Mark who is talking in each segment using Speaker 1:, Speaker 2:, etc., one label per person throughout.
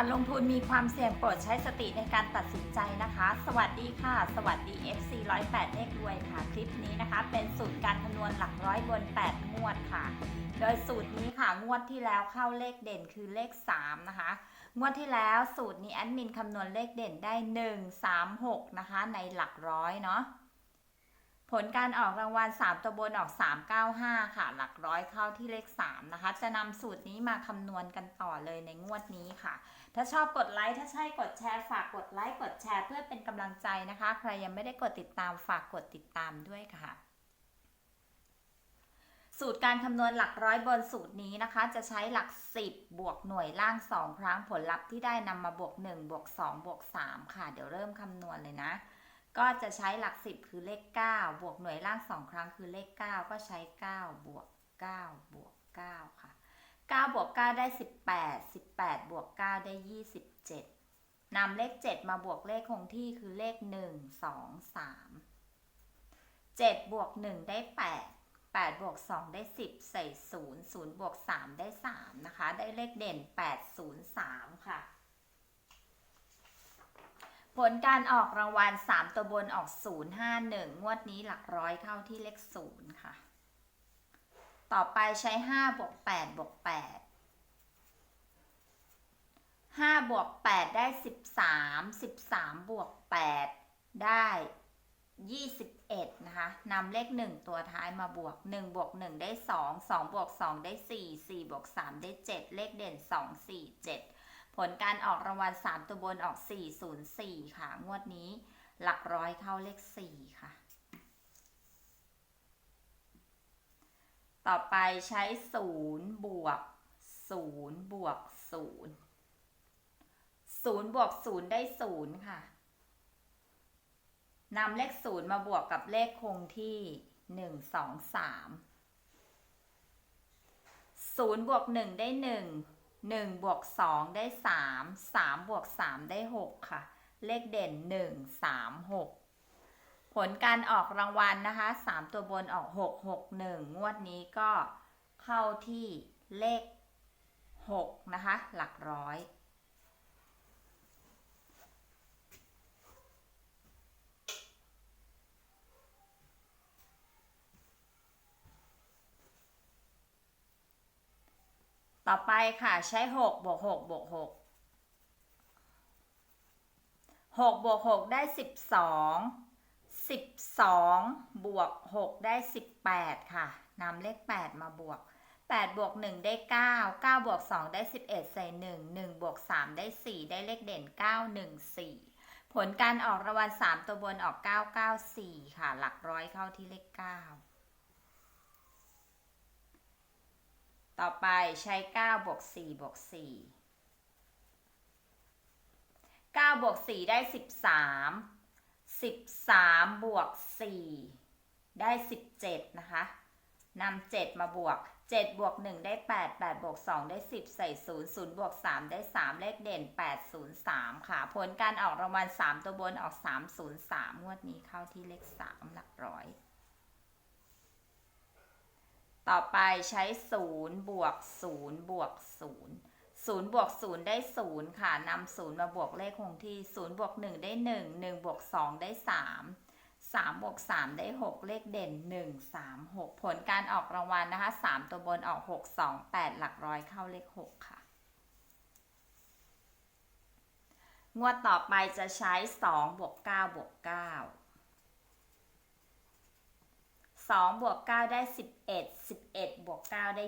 Speaker 1: การลงทุนมีความเสี่ยงโปรดใช้สติในการตัดสินใจนะคะ สวัสดีค่ะ สวัสดี FC 108เลขรวยค่ะ คลิปนี้นะคะ เป็นสูตรการคำนวณหลักร้อยบน 8 งวดค่ะ โดยสูตรนี้ค่ะงวดที่แล้วเข้าเลขเด่นคือเลข 3 นะคะ งวดที่แล้วสูตรนี้แอดมินคำนวณเลขเด่นได้ 1 3 6 นะคะ ในหลักร้อยเนาะ ผลการออกรางวัล 3 ตัวบนออก 395 ค่ะ หลักร้อยเข้าที่เลข 3 นะคะ จะนำสูตรนี้มาคำนวณกันต่อเลยในงวดนี้ค่ะ ถ้าชอบกดไลค์ ถ้าใช่กดแชร์ ฝากกดไลค์ กดแชร์เพื่อเป็นกำลังใจนะคะ ใครยังไม่ได้กดติดตามฝากกดติดตามด้วยค่ะ สูตรการคำนวณหลักร้อยบนสูตรนี้นะคะ จะใช้หลัก 10 บวกหน่วยล่าง 2 ครั้งผลลัพธ์ที่ได้นำมาบวก 1 บวก 2 บวก 3 ค่ะ เดี๋ยวเริ่มคำนวณเลยนะ ก็จะใช้หลัก10คือเลข 9 บวกหน่วยล่าง2ครั้งคือเลข 9 ก็ใช้ 9 บวก 9 บวก 9 ค่ะ 9 บวก 9 ได้ 18 18 บวก 9 ได้ 27นำเลข 7 มาบวกเลขคงที่คือเลข 1 2 3 7 บวก 1 ได้ 8 8 บวก 2 ได้ 10 ใส่ 0 0 บวก 3 ได้ 3 นะคะ ได้เลขเด่น 8 0 3 ค่ะ ผลการออกรางวัล 3 ตัวบนออก 051 งวดนี้หลักร้อยเข้าที่เลข 0 ค่ะ ต่อไปใช้ 5 บวก 8 บวก 8 5 บวก 8 ได้ 13 13 บวก 8 ได้ 21 นะคะนำเลข 1 ตัวท้ายมาบวก 1 บวก 1 ได้ 2 2 บวก 2 ได้ 4 4 บวก 3 ได้ 7 เลขเด่น 2 4 7 ผลการออกรางวัล3ตัวบนออก 404 ค่ะ งวดนี้หลักร้อยเข้าเลข 4 ค่ะ ต่อไปใช้ 0 บวก 0 บวก 0 0 บวก 0 ได้ 0 ค่ะนำเลข 0 มาบวกกับเลขคงที่ 1 2 3 0 บวก 1 ได้ 1 1บวก2ได้ 3 3บวก3ได้ 6 ค่ะ เลขเด่น 1 3 6 ผลการออกรางวัลนะคะ 3 ตัวบนออก 6 6 1 งวดนี้ก็เข้าที่เลข 6 นะคะ หลักร้อย ต่อไปค่ะใช้6บวก6บวก6 6บวก6ได้12 12บวก6ได้18ค่ะนำเลข8มาบวก8บวก1ได้9 9บวก2ได้11ใส่1 1บวก3ได้4ได้เลขเด่น9 1 4ผลการออกรางวัล3ตัวบนออก994ค่ะ หลักร้อยเข้าที่เลข9 ต่อไปใช้9บวก4บวก4 9บวก4ได้ 13 13บวก4ได้ 17 นะคะนำ7มาบวก 7 บวก 1 ได้ 8 8 บวก 2 ได้ 10 ใส่ 0 0 บวก 3 ได้ 3 เลขเด่น 803 ค่ะ ผลการออกรางวัล 3 ตัวบนออก 303 งวดนี้เข้าที่เลข 3 หลักร้อย ต่อไปใช้0บวก0บวก0 0บวก0ได้ 0 ค่ะนำ0มาบวกเลขคงที่0บวก1ได้ 1 1บวก2ได้ 3 3บวก3ได้ 6 เลขเด่น 1 3 6 ผลการออกรางวัลนะคะ 3 ตัวบนออก 6 2 8 หลักร้อยเข้าเลข 6 ค่ะ งวดต่อไปจะใช้ 2 บวก 9 บวก 9 2บวก9ได้ 11 11 บวก 9 ได้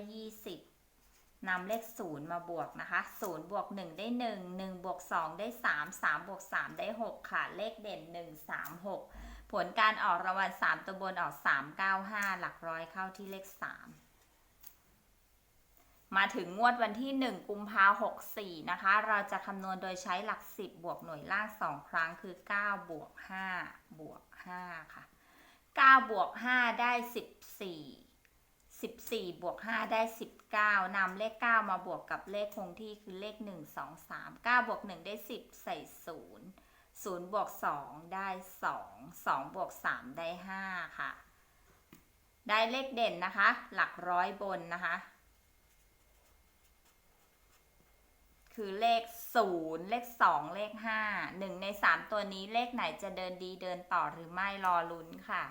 Speaker 1: 20นำเลข 0 มาบวกนะคะ0บวก 1 ได้ 1 1บวก 2 ได้ 3 3 บวก 3 ได้ 6 ค่ะ เลขเด่น 1 3 6 ผลการออกรางวัล 3 ตัวบนออก 3 9 5 หลักร้อยเข้าที่เลข 3 มาถึงงวดวันที่ 1 กุมภา64นะคะ เราจะคำนวณโดยใช้หลัก 10 บวกหน่วยล่าง 2 ครั้งคือ 9 บวก 5 บวก 5 ค่ะ 9บวก5ได้ 14 14บวก5ได้ 19นำเลข 9 มาบวกกับเลขคงที่คือเลข 1 2 3 9บวก1ได้ 10 ใส่ 0 0บวก2ได้ 2 2บวก3ได้ 5 ค่ะ ได้เลขเด่นนะคะ หลักร้อยบนนะคะ คือเลข 0 เลข 2 เลข 5 1 ใน 3 ตัวนี้เลขไหนจะเดินดีเดินต่อหรือไม่รอลุ้นค่ะ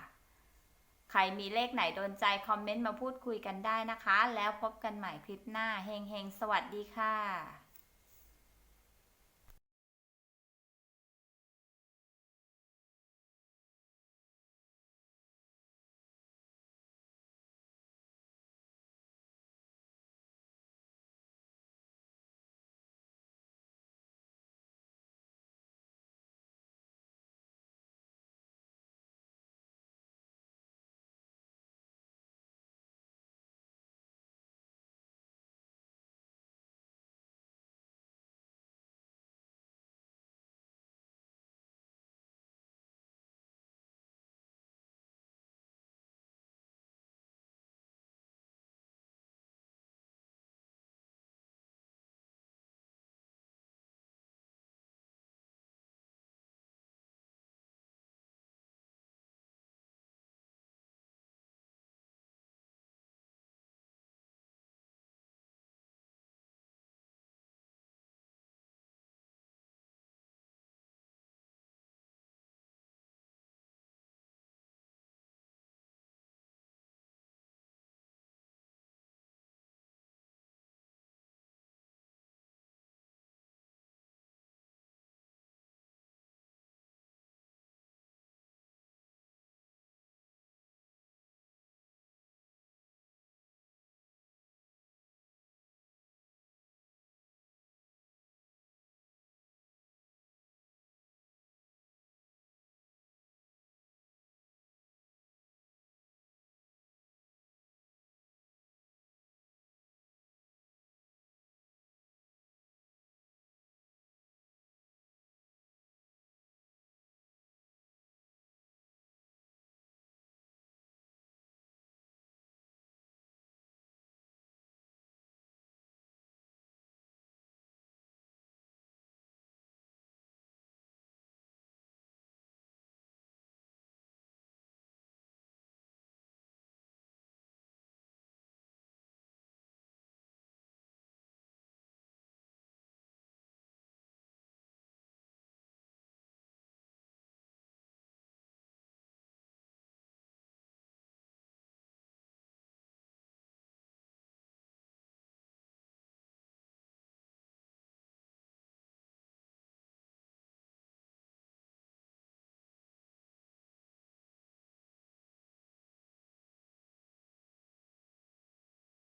Speaker 1: ใครมีเลขไหนโดนใจ คอมเมนต์มาพูดคุยกันได้นะคะ แล้วพบกันใหม่คลิปหน้า เฮงเฮงสวัสดีค่ะ